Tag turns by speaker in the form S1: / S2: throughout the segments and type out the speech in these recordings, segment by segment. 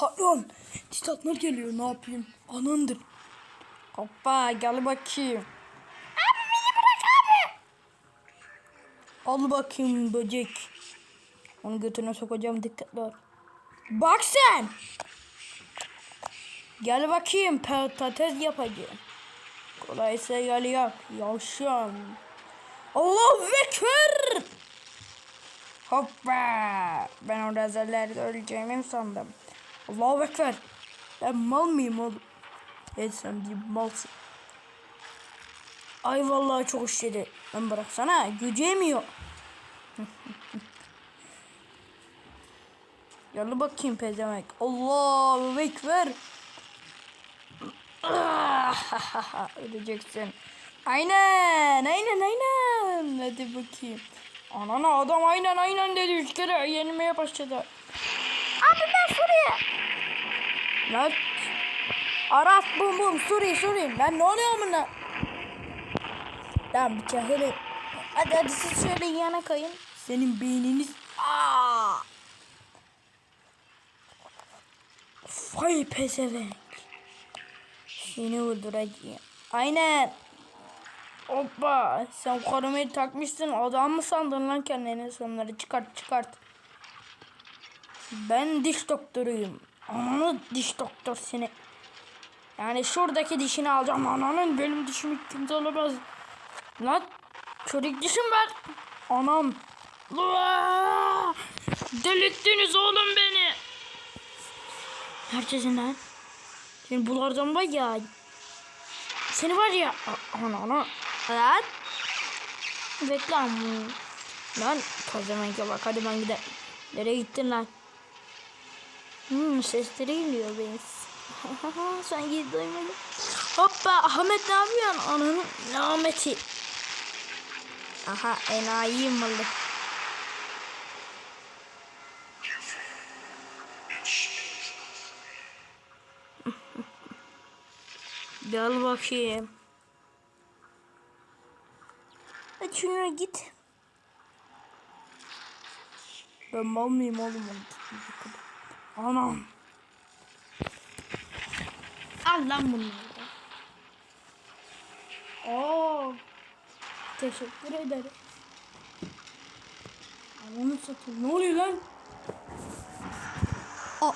S1: Patron. Titatlar geliyor ne yapayım? Anandır. Hoppa gel bakayım. Abi beni bırak abi. Al bakayım böcek. Onu götüne sokacağım dikkatli ol. Bak sen. Gel bakayım patates yapacağım. Kolaysa gel yap. Yavşan. Allahu Ekber. Hoppa. Ben orada zellerde öleceğimi mi sandım? Allahu Ekber. Ben mal mıyım oğlum? Evet sen bir malsın. Ay vallahi çok işledi. Ben bıraksana. Gücü yemiyor. Gel bakayım pezemek. Allahu Ekber. Öleceksin. Aynen, aynen, aynen. Hadi bakayım. Anana adam aynen aynen dedi üç kere yenilmeye başladı. Abi ben Suriye. Lan. Aras bum bum Suriye Suriye. Ben ne oluyor buna? Lan bir çahırı. Hadi hadi siz şöyle yana kayın. Senin beyniniz. Aa! Vay pezevenk. Seni öldüreceğim. Aynen. Hoppa. Sen korumayı takmışsın. Adam mı sandın lan kendini? Sonları çıkart çıkart. Ben diş doktoruyum. Ananı diş doktor seni. Yani şuradaki dişini alacağım. Ananın benim dişimi kimse alamaz. Lan çocuk dişim var. Anam. Uaa! Delirttiniz oğlum beni. Herkesin lan. Seni bulardan var ya. Seni var ya. Ana ana. Lan. Bekle ama. Lan. Kocaman bak hadi ben gidelim. Nereye gittin lan? Hmm, sesleri geliyor benim. Sanki duymadım. Hoppa Ahmet ne yapıyorsun? Ananın Ahmet'i. Aha enayi malı. Gel bakayım. Hadi şuna git. Ben mal mıyım oğlum? Anam. Al lan bunları. Oo. Teşekkür ederim. Ananı satayım. Ne oluyor lan? Aa.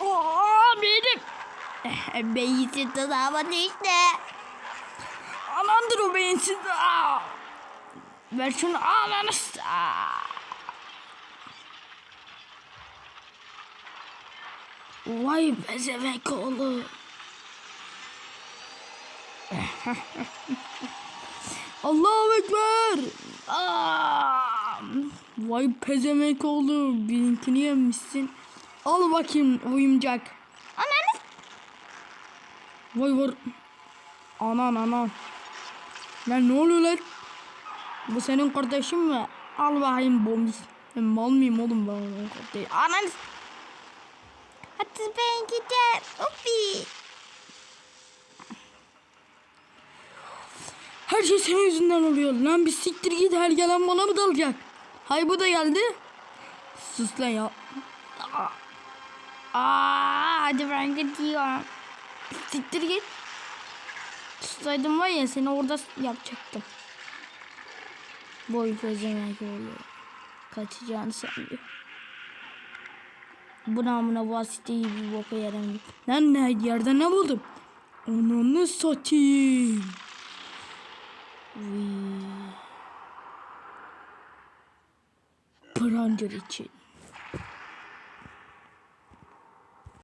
S1: Aa benim. Beyinsiz tadamadı işte. Anandır o beyinsiz. Aa. Ver şunu ananı. Aa. Vay pezevenk oğlum. Allahu Ekber. Vay pezevenk oğlum. Birinkini yemişsin. Al bakayım oyuncak. Ananı. Vay var. Anan anan. Lan ne oluyor lan? Bu senin kardeşin mi? Al bakayım bombi. Ben mal mıyım oğlum ben onun. Hadi ben gider. Hoppi. Her şey senin yüzünden oluyor. Lan bir siktir git her gelen bana mı dalacak? Hay bu da geldi. Sus lan ya. Aa, Aa, hadi ben gidiyorum. Siktir git. Tutsaydım var ya seni orada yapacaktım. Boy pezemek oluyor. Kaçacağını sanıyor. Bu namına vasiteyi bir boka yaramıyor. Lan ne yerde ne buldum? Ananı satayım. Vıy. Pranger için.